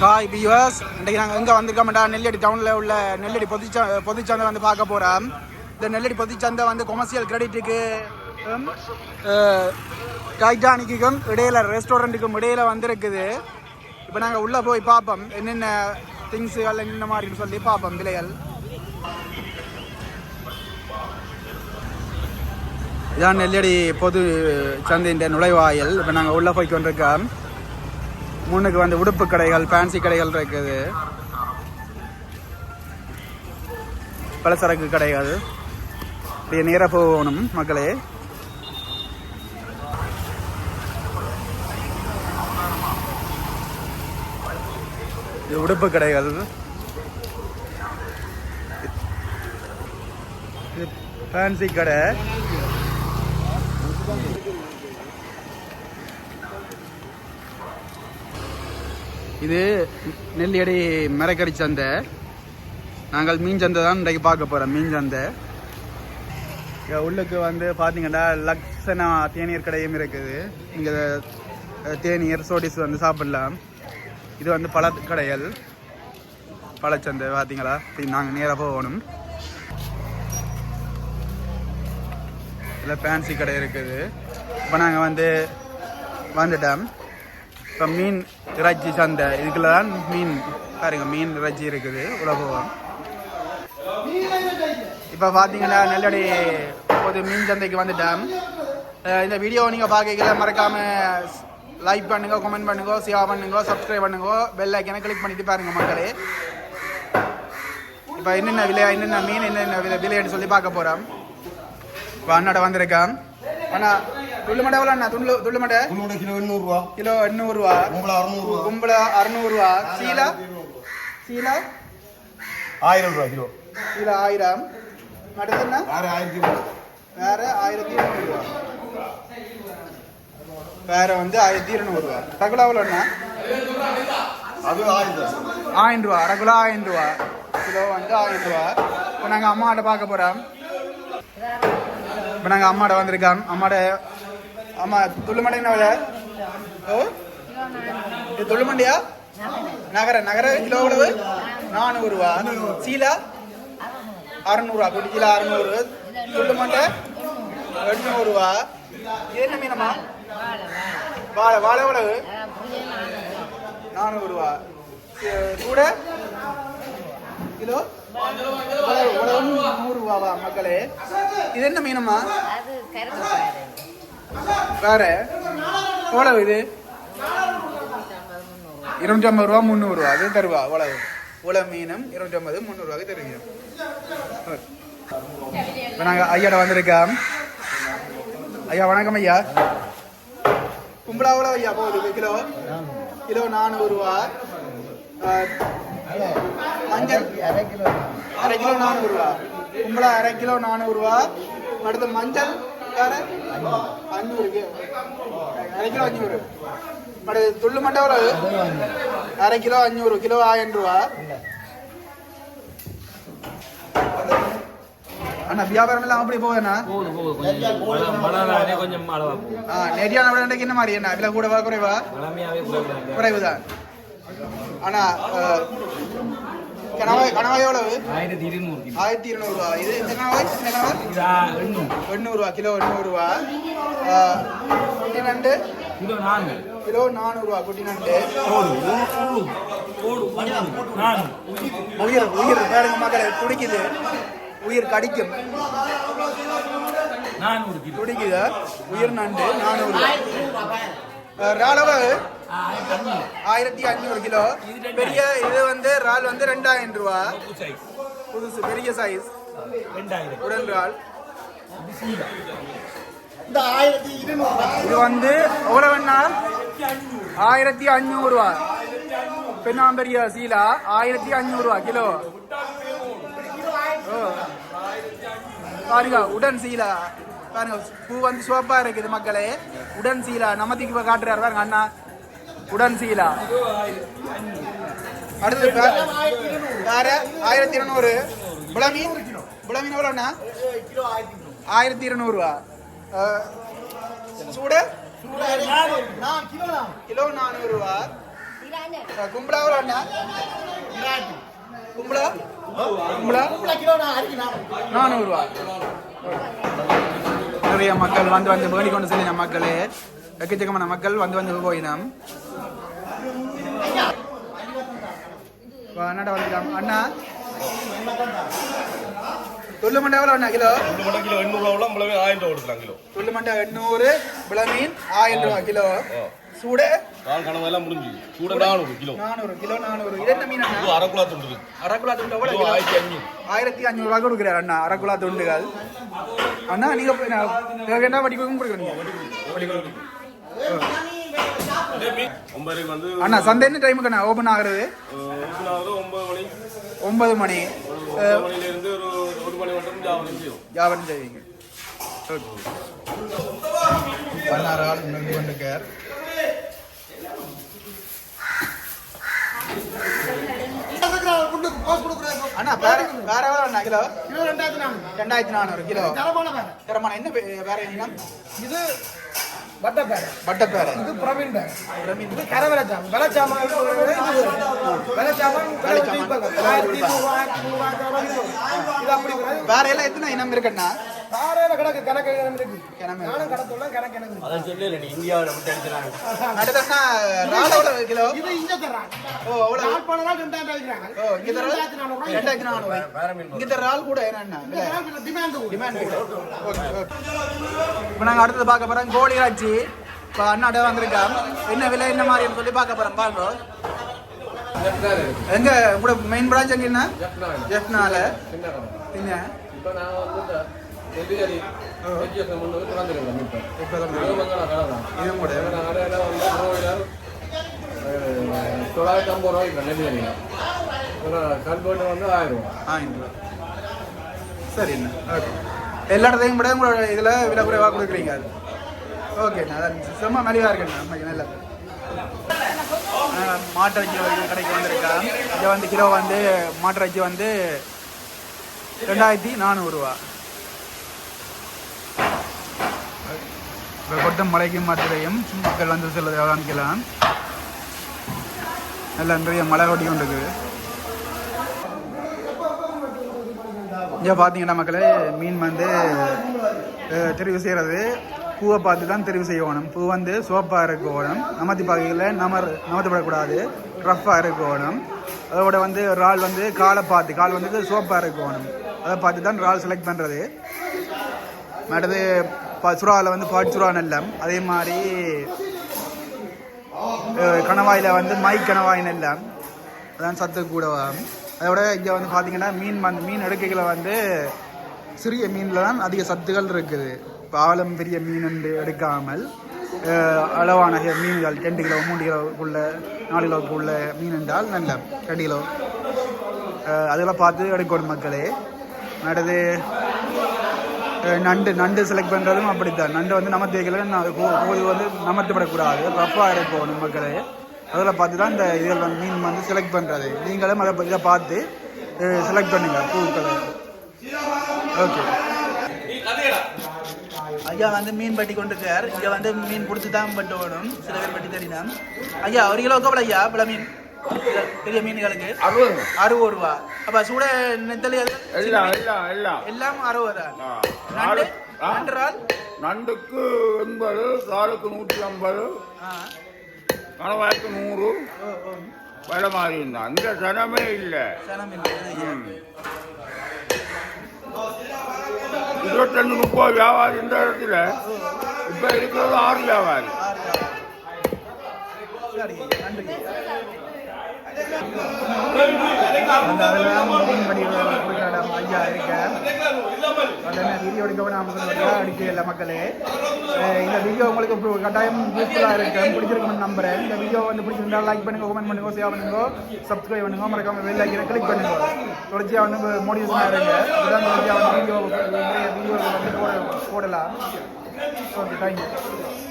Hi Piyush இன்றைக்கு நாங்கள் எங்கே வந்திருக்கோம்டா? நெல்லடி டவுனில் உள்ள நெல்லடி பொதுச்ச பொதுச்சந்தை வந்து பார்க்க போகிறோம் இந்த நெல்லடி பொதுச்சந்தை வந்து கொமர்சியல் கிரெடிட்டுக்கு டைட்டானிக்கும் இடையில ரெஸ்டாரண்ட்டுக்கும் இடையில வந்திருக்குது. இப்போ நாங்கள் உள்ளே போய் பார்ப்போம். என்னென்ன திங்ஸுகள் என்னென்ன மாதிரின்னு சொல்லி பார்ப்போம் விலைகள். இதான் நெல்லடி பொது சந்தையின் நுழைவாயில். இப்போ நாங்கள் உள்ளே போய் கொண்டிருக்கோம். முன்னுக்கு வந்து உடுப்பு கடைகள் ஃபேன்சி கடைகள் இருக்குது. பலசரக்கு கடைகள். இப்படி நேராக போகணும் மக்களே. இது உடுப்பு கடைகள். இது ஃபேன்சி கடை. இது நெல்லியடி மிரக்கடி சந்தை. நாங்கள் மீன் சந்தை தான் இன்றைக்கு பார்க்க போகிறோம் மீன் சந்தை. இங்க உள்ளுக்கு வந்து பார்த்தீங்கன்னா லக்ஷனா தேநீர் கடையும் இருக்குது. இங்கே தேநீர் சோடிஸ் வந்து சாப்பிடலாம். இது வந்து பழ கடைகள் பழச்சந்தை பார்த்தீங்களா நாங்கள் நேராக போகணும். இதில் ஃபேன்சி கடை இருக்குது. இப்போ நாங்கள் வந்து வந்துட்டோம். இப்போ மீன் இறைச்சி சந்தை. இதுக்குள்ள தான் மீன் பாருங்க மீன் இறைச்சி இருக்குது உலகம். இப்போ பார்த்தீங்கன்னா நெல்லடி ஒரு மீன் சந்தைக்கு வந்துட்டேன். இந்த வீடியோ நீங்கள் பார்க்கல மறக்காமல் லைக் பண்ணுங்க கமெண்ட் பண்ணுங்க ஷேர் பண்ணுங்க சப்ஸ்கிரைப் பண்ணுங்க. பெல் ஐக்கனை கிளிக் பண்ணிட்டு பாருங்க மக்களே. இப்போ என்னென்ன விலை என்னென்ன மீன் என்னென்ன விலை விலைன்னு சொல்லி பார்க்க போகிறோம் இப்போ அண்ணாட வந்திருக்கேன். அண்ணா துள்ளு மட்டை எவ்வளோ அண்ணா? துள்ளு துள்ளு மட்டை உன்னோட கிலோ எண்ணூறுவா கிலோ எண்ணூறுரூவா உங்களை அறுநூறுவா கும்பல அறுநூறுவா. சீலா? சீலா? ஆயிரம் ரூபா கிலோ. சீலா ஆயிரம். அடுத்துன்னா வேற ஆயிரத்தி வேற ஆயிரத்தி இருநூறுவா வேற வந்து ஆயிரத்தி இருநூறுவா ரகுலா எவ்வளோண்ணா அது ஆயிரம் ஆயிரம் ரூபா. ரகுலா ஆயிரம் ரூபா. கிலோ வந்து ஆயிரம் ரூபா. இப்போ நாங்கள் அம்மாட்ட பார்க்க போகிறோம் இப்போ நாங்கள் அம்மாட்ட வந்திருக்கோம். அம்மாட்ட ஆமாம் துள்ளுமண்டை என்ன ஓ? இது துள்ளுமண்டியா நகர நகர கிலோ எவ்வளவு? நானூறுரூவா சீலா? அறநூறுவா. குட்டி கிலோ அறநூறு. துள்ளுமண்டை எட்நூறுவா. இது என்ன மீனம்மா? வாழை வாழை எவ்வளவு? நானூறுரூவா கூட? கிலோ? இவ்வளவு- இவ்வளவு நூறுரூவாவா மக்களே? இது என்ன மீனம்மா? வேற? எவ்வளவு இது? இருநூற்றி ஐம்பது ரூபா முந்நூறுரூவா அது தருவா அவ்வளவு. உல மீனும் இருநூற்றி ஐம்பது முந்நூறுவாக்கு தருவீங்க. இப்போ நாங்கள் ஐயாட வந்திருக்கோம். ஐயா வணக்கம் ஐயா. கும்பலா எவ்வளோ ஐயா போகுது? கிலோ? கிலோ நானூறுரூவா மஞ்சள். அரை கிலோ நானூறுரூவா கும்பலா அரை கிலோ நானூறுரூவா அடுத்து மஞ்சள். வேற அஞ்சூறு கிலோ அரை கிலோ அஞ்சூறு. அடுத்து துள்ளு மட்டை எவ்வளவு அரை கிலோ அஞ்சூறு கிலோ ஆயிரம் ரூபா. அண்ணா வியாபாரம் எல்லாம் அப்படி போகுது கொஞ்சம் ஆ நெடியான விட என்ன மாதிரி? என்ன விலை கூடவா குறைவா? குறைவுதான் ஆனா அஹ், கணவாய் கணவாய் எவ்வளவு? ஆயிரத்தி இருநூறு ஆயிரத்தி இருநூறுவா. இது இந்த கணவாய் இந்த எண்ணூறு. எண்ணூறுவா. கிலோ எண்ணூறுவா. குட்டி நண்டு? கிலோ நான்கு. கிலோ நானூறுவா. குட்டி நண்டு? உயிர் உயிர். பாருங்க மக்களை துடிக்குது உயிர் கடிக்கும். நானூறு கிலோ. துடிக்குது உயிர் நண்டு நானூறு ராளவு ஆயிரத்தி அஞ்சூறு கிலோ. பெரிய இது வந்து இறால் வந்து ரெண்டாயிரம் ரூபா. புதுசு பெரிய சைஸ் உடன் இறால் இந்த ஆயிரத்தி இருநூறுவா இது வந்து எவ்வளவு வேணா ஆயிரத்தி அஞ்சூறுவா பெண்ணாம்பெரிய சீலா ஆயிரத்தி அஞ்சூறுவா கிலோ. ஓ. பாருங்க உடன் சீலா. பாருங்க பூ வந்து சிவப்பா இருக்குது மக்களே. உடன் சீலா நமத்திக்கு காட்டுறாரு பாருங்க அண்ணா. உடன் சீலா அடுத்து வேற ஆயிரத்தி இருநூறு. புலமீன்? புலமீன் எவ்வளோண்ணா ஆயிரத்தி இருநூறுவா. சூடு? கிலோ கிலோ நானூறுவா கும்பலா எவ்வளோ அண்ணா? கும்பலா? கும்பலா? கிலோ நானூறுரூவா நிறைய மக்கள் வந்து வந்து வேண்டிக் கொண்டு செல்லின மக்களே எக்கச்சக்கமான மக்கள் வந்து வந்து போயினம். அண்ணாட வந்துக்கலாம் அண்ணா. துள்ளு மண்டை எவ்வளோ அண்ணா கிலோ? ஒரு கிலோ எண்ணூறு ரூபா நம்மளவே ஆயிரம் ரூபா கொடுக்கலாம் கிலோ. துள்ளு மண்டை எண்ணூறு விளமீன் ஆயிரம் ரூபா கிலோ. சூட? கால் கனவு எல்லாம் முடிஞ்சு. கூட நானூறு கிலோ. நானூறு கிலோ நானூறு. இது என்ன மீன் அண்ணா? இது அரை குலா துண்டு அரக்குலா துண்டு எவ்வளோ ஆயிரத்தி அஞ்சூறு ஆயிரத்தி அஞ்சூறுவா கொடுக்குறாரு அண்ணா அரக்குலா துண்டுகள். அண்ணா நீங்க போய் நான் என்ன வட்டி கொடுக்குறீங்க ஒன்பது வந்து அண்ணா சந்தை என்ன டைமுக்கு அண்ணா? ஓப்பன் ஆகுறது? ஒன்பது மணி. வியாபாரம் செய்வீங்க. இருந்து கொண்டிருக்கார் அண்ணா வேற வேற எவ்வளோ அண்ணா கிலோ? கிலோ ரெண்டாயிரத்தி நானூறு. ரெண்டாயிரத்தி நானூறு கிலோ. தரமான என்ன வேற இனம் இது பட்டை பேர். இது பிரமின் இது கரை விளைச்சாமன் விளைச்சாமன் விளைச்சாமன் ஆயிரத்தி நூறு ஆயிரத்தி நூறு ஆயிரத்தி இது அப்படி. வேற எல்லாம் எத்தனை இனம் இருக்குண்ணா தாரையில கிடக்கு. கணக்கு எனக்கு இருக்கு. கிணமை நானும் கடத்துள்ள கணக்கு எனக்கு இருக்கு. அதான் சொல்லல நீ இந்தியாவில் விட்டு எடுத்துறாங்க அடுத்தண்ணா ரால் எவ்வளோ கிலோ? இது இங்க தர்றாங்க. ஓ அவ்வளோ யாழ்ப்பாணம் ரெண்டாயிரம் வைக்கிறாங்க ஓ இங்க ரெண்டாயிரத்தி நானூறு ஆள் கூட கிராமத்துல டிமாண்ட் கூட. Demand okay okay. இப்போ நாங்கள் அடுத்தது பார்க்க போகிறோம் கோழி ஆச்சு இப்போ அண்ணாட வந்திருக்கோம் என்ன விலை என்ன மாதிரின்னு சொல்லி பார்க்க போகிறோம் பாருங்க எங்க? உங்களோட மெயின் பிரான்ச் எங்க என்ன? ஜெஃப்னால இப்போ நான் வந்து நோயிலார் தொள்ளாயிரத்தி ஐம்பது ரூபாய்க்கு டெலிவரி கல்போட்டு வந்து ஆயிரம் ரூபா. ஆ இந்த சரிண்ணா ஓகே எல்லா இடத்தையும் விட உங்களோட இதில் விலை குறைவாக கொடுக்குறீங்க அது. ஓகேண்ணா அதான் செம்ம மலிவாக இருக்குண்ணா நமக்கு நல்ல மாட்டிறைச்சி கடைக்கு வந்திருக்கேன் இங்கே வந்து கிலோ வந்து மாட்டிறைச்சி வந்து ரெண்டாயிரத்தி நானூறுரூவா இப்போ கொட்டம் மலைக்கும் மாத்திரையும் மக்கள் வந்து சில வாங்கிக்கலாம் நல்ல நிறைய மழை கொட்டி கொண்டிருக்குது. இங்கே பார்த்தீங்கன்னா மக்களே மீன் வந்து தெரிவு செய்கிறது பூவை பார்த்து தான் தெரிவு செய்யணும். பூ வந்து சோப்பாக இருக்கணும். நமத்தி பாகையில் நமர் நமத்தப்படக்கூடாது ரஃப்பாக இருக்கணும். அதோட வந்து இறால் வந்து காலை பார்த்து கால் வந்து சோப்பாக இருக்கணும். அதை பார்த்து தான் இறால் செலக்ட் பண்ணுறது அடுத்து ப சுறாவில் வந்து பாட்சுறா நெல்லம். அதே மாதிரி கணவாயில் வந்து மை கணவாய் நெல்லம். அதான் சத்து கூட அதோட இங்கே வந்து பார்த்தீங்கன்னா மீன் மண் மீன் எடுக்கைகளை வந்து சிறிய மீனில் தான் அதிக சத்துகள் இருக்குது. இப்போ ஆழம் பெரிய மீன் என்று எடுக்காமல் அளவான மீன்கள் ரெண்டு கிலோ மூணு கிலோவுக்குள்ள நாலு கிலோக்குள்ள மீன் என்றால் நல்ல ரெண்டு கிலோ. அதெல்லாம் பார்த்து எடுக்கணும் மக்களே. அடுத்து நண்டு நண்டு செலக்ட் பண்ணுறதும் அப்படித்தான். நண்டு வந்து நம்ம தேய்க்கல கோழி வந்து நமத்துப்படக்கூடாது ரஃப்பாக இருக்கணும் மக்களே. அதில் பார்த்து தான் இந்த இதில் வந்து மீன் வந்து செலக்ட் பண்ணுறது நீங்களும் அதை இதை பார்த்து செலக்ட் பண்ணுங்க பூக்களை ஓகே ஐயா வந்து மீன் பட்டி கொண்டு இருக்கார் இங்கே வந்து மீன் பிடிச்சி தான் பட்டு வேணும் சில பேர் பட்டி தெரியுதா ஐயா ஒரு கிலோ எவ்வளோ ஐயா பல மீன். பெரிய மீன்களுக்கு. அறுபது அறுபது ரூபா அப்போ சூட நெத்தலி எல்லாம் அறுபது. நண்டு? நண்டுக்கு எண்பது காலுக்கு நூற்றி ஐம்பது. ஆ. கணவாய்க்கு நூறு. வேலை மாதிரி இருந்தான் அந்த சனம் இல்லை. இருபத்தஞ்சு முப்பது வியாபாரி இந்த இடத்துல. இப்போ இருக்கிறது ஆறு வியாபாரி. அந்த அதெல்லாம் மீன் படி கொடுக்குற ஐயா இருக்கார் உடனே வீடியோ எடுக்க வேணாம் அடிக்க மக்களே இந்த வீடியோ உங்களுக்கு கட்டாயம் யூஸ்ஃபுல்லாக இருக்கும் பிடிச்சிருக்கும்னு நம்புறேன் இந்த வீடியோ வந்து பிடிச்சிருந்தா லைக் பண்ணுங்க கமெண்ட் பண்ணுங்க ஷேர் பண்ணுங்க சப்ஸ்கிரைப் பண்ணுங்க மறக்காம பெல் ஐக்கனை கிளிக் பண்ணுங்க தொடர்ச்சியாக வந்து மோட்டிவேஷனாக இருங்க இதுதான் தொடர்ச்சியாக வீடியோ வீடியோ வந்து போட போடலாம் ஓகே தேங்க்யூ